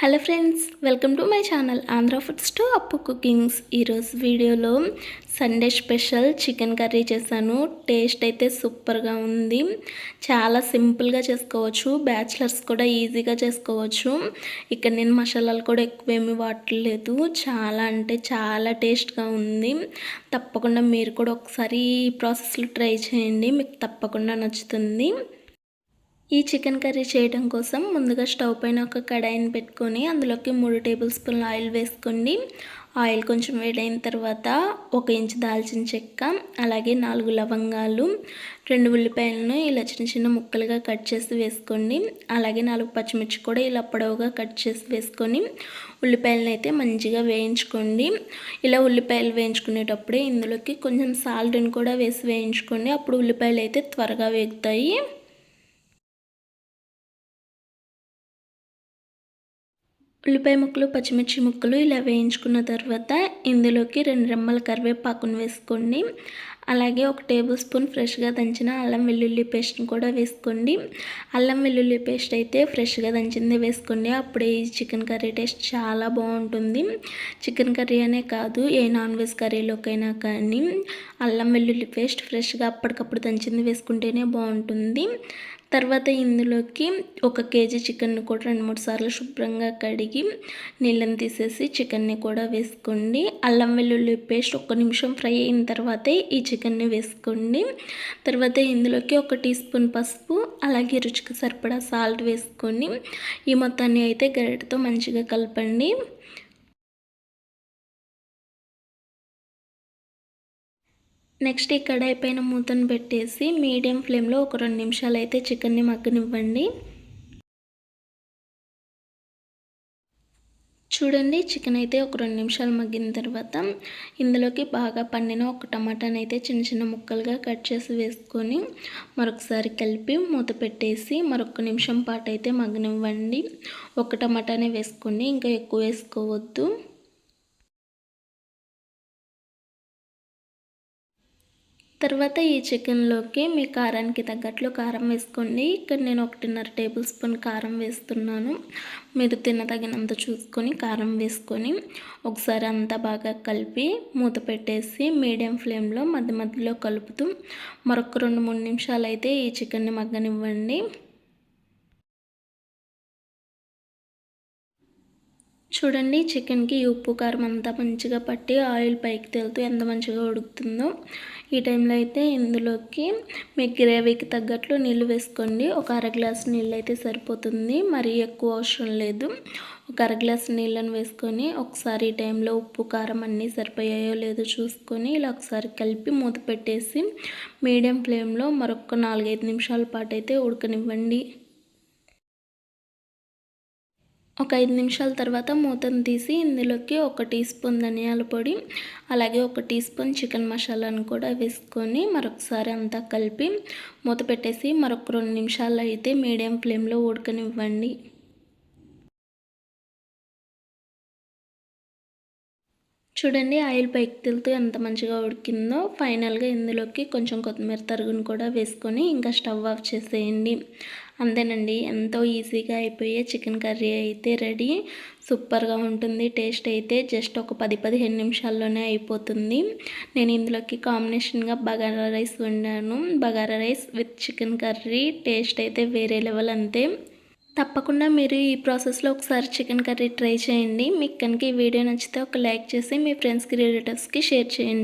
Hello friends welcome to my channel Andhra foods to Appu cookings ఈరోజు వీడియోలో Sunday special chicken curry చేశాను. Taste అయితే సూపర్గా ఉంది. చాలా సింపుల్గా చేసుకోవచ్చు. బ్యాచిలర్స్ కూడా ఈజీగా చేసుకోవచ్చు. ఇక్కడ నేను మసాలాలు కూడా ఎక్కువేమీ వాడలేదు. చాలా అంటే చాలా టేస్ట్గా ఉంది. తప్పకుండా మీరు కూడా ఒకసారి ఈ ప్రాసెస్లో ట్రై చేయండి. మీకు తప్పకుండా నచ్చుతుంది. ఈ చికెన్ కర్రీ చేయడం కోసం ముందుగా స్టవ్ పైన ఒక కడాయిని పెట్టుకొని అందులోకి మూడు టేబుల్ స్పూన్ల ఆయిల్ వేసుకోండి. ఆయిల్ కొంచెం వేడైన తర్వాత ఒక ఇంచు దాల్చిన చెక్క అలాగే నాలుగు లవంగాలు రెండు ఉల్లిపాయలను ఇలా చిన్న చిన్న ముక్కలుగా కట్ చేసి వేసుకోండి. అలాగే నాలుగు పచ్చిమిర్చి కూడా ఇలా పొడవుగా కట్ చేసి వేసుకొని ఉల్లిపాయలను అయితే మంచిగా వేయించుకోండి. ఇలా ఉల్లిపాయలు వేయించుకునేటప్పుడే ఇందులోకి కొంచెం సాల్ట్ని కూడా వేసి వేయించుకోండి. అప్పుడు ఉల్లిపాయలు అయితే త్వరగా వేగుతాయి. ఉల్లిపాయ ముక్కలు పచ్చిమిర్చి ముక్కలు ఇలా వేయించుకున్న తర్వాత ఇందులోకి రెండు రెమ్మల కరివేపాకును వేసుకోండి. అలాగే ఒక టేబుల్ స్పూన్ ఫ్రెష్గా దంచిన అల్లం వెల్లుల్లి పేస్ట్ని కూడా వేసుకోండి. అల్లం వెల్లుల్లి పేస్ట్ అయితే ఫ్రెష్గా దంచింది వేసుకోండి. అప్పుడే ఈ చికెన్ కర్రీ టేస్ట్ చాలా బాగుంటుంది. చికెన్ కర్రీ అనే కాదు ఏ నాన్ వెజ్ కర్రీలోకైనా కానీ అల్లం వెల్లుల్లి పేస్ట్ ఫ్రెష్గా అప్పటికప్పుడు దంచింది వేసుకుంటేనే బాగుంటుంది. తర్వాత ఇందులోకి ఒక కేజీ చికెన్ని కూడా రెండు మూడు సార్లు శుభ్రంగా కడిగి నీళ్ళని తీసేసి చికెన్ని కూడా వేసుకోండి. అల్లం వెల్లుల్లి పేస్ట్ ఒక్క నిమిషం ఫ్రై అయిన తర్వాతే ఈ చికెన్ని వేసుకోండి తర్వాత ఇందులోకి ఒక టీ స్పూన్ పసుపు అలాగే రుచికి సరిపడా సాల్ట్ వేసుకొని ఈ మొత్తాన్ని అయితే గరిటతో మంచిగా కలపండి. నెక్స్ట్ ఈ కడాయి పైన మూతను పెట్టేసి మీడియం ఫ్లేమ్లో ఒక రెండు నిమిషాలు అయితే చికెన్ని మగ్గనివ్వండి. చూడండి చికెన్ అయితే ఒక రెండు నిమిషాలు మగ్గిన తర్వాత ఇందులోకి బాగా పండిన ఒక టమాటాని అయితే చిన్న చిన్న ముక్కలుగా కట్ చేసి వేసుకొని మరొకసారి కలిపి మూత పెట్టేసి మరొక నిమిషం పాటు అయితే మగ్గనివ్వండి. ఒక టమాటానే వేసుకోండి ఇంకా ఎక్కువ వేసుకోవద్దు. తర్వాత ఈ చికెన్లోకి మీ కారానికి తగ్గట్లు కారం వేసుకోండి. ఇక్కడ నేను ఒకటిన్నర టేబుల్ స్పూన్ కారం వేస్తున్నాను. మీరు తినదగినంత చూసుకొని కారం వేసుకొని ఒకసారి అంతా బాగా కలిపి మూత పెట్టేసి మీడియం ఫ్లేమ్లో మధ్య మధ్యలో కలుపుతూ మరొక రెండు మూడు నిమిషాలు అయితే ఈ చికెన్ని మగ్గనివ్వండి. చూడండి చికెన్కి ఉప్పు కారం అంతా మంచిగా పట్టి ఆయిల్ పైకి తేలుతూ ఎంత మంచిగా ఉడుకుతుందో. ఈ టైంలో అయితే ఇందులోకి మీ గ్రేవీకి తగ్గట్లు నీళ్ళు వేసుకోండి. ఒక అర గ్లాస్ నీళ్ళు అయితే సరిపోతుంది. మరీ ఎక్కువ అవసరం లేదు. ఒక అర గ్లాస్ నీళ్ళను వేసుకొని ఒకసారి ఈ టైంలో ఉప్పు కారం అన్నీ సరిపోయాయో లేదో చూసుకొని ఇలా ఒకసారి కలిపి మూత పెట్టేసి మీడియం ఫ్లేమ్లో మరొక నాలుగైదు నిమిషాల పాటు అయితే ఉడకనివ్వండి. ఒక ఐదు నిమిషాల తర్వాత మూతను తీసి ఇందులోకి ఒక టీ స్పూన్ ధనియాల పొడి అలాగే ఒక టీ స్పూన్ చికెన్ మసాలాను కూడా వేసుకొని మరొకసారి అంతా కలిపి మూత పెట్టేసి మరొక రెండు నిమిషాలు అయితే మీడియం ఫ్లేమ్లో ఉడకనివ్వండి. చూడండి ఆయిల్ పైకి తెలుతూ ఎంత మంచిగా ఉడికిందో. ఫైనల్గా ఇందులోకి కొంచెం కొత్తిమీర తరుగును కూడా వేసుకొని ఇంకా స్టవ్ ఆఫ్ చేసేయండి. అంతేనండి. ఎంతో ఈజీగా అయిపోయే చికెన్ కర్రీ అయితే రెడీ. సూపర్గా ఉంటుంది. టేస్ట్ అయితే జస్ట్ ఒక పది పదిహేను నిమిషాల్లోనే అయిపోతుంది. నేను ఇందులోకి కాంబినేషన్గా బగారా రైస్ వండాను. Bagara rice with chicken curry. Taste అయితే వేరే లెవెల్ అంతే. తప్పకుండా మీరు ఈ ప్రాసెస్లో ఒకసారి చికెన్ కర్రీ ట్రై చేయండి. మీకు కనుక ఈ వీడియో నచ్చితే ఒక లైక్ చేసి మీ ఫ్రెండ్స్కి రిలేటివ్స్కి షేర్ చేయండి.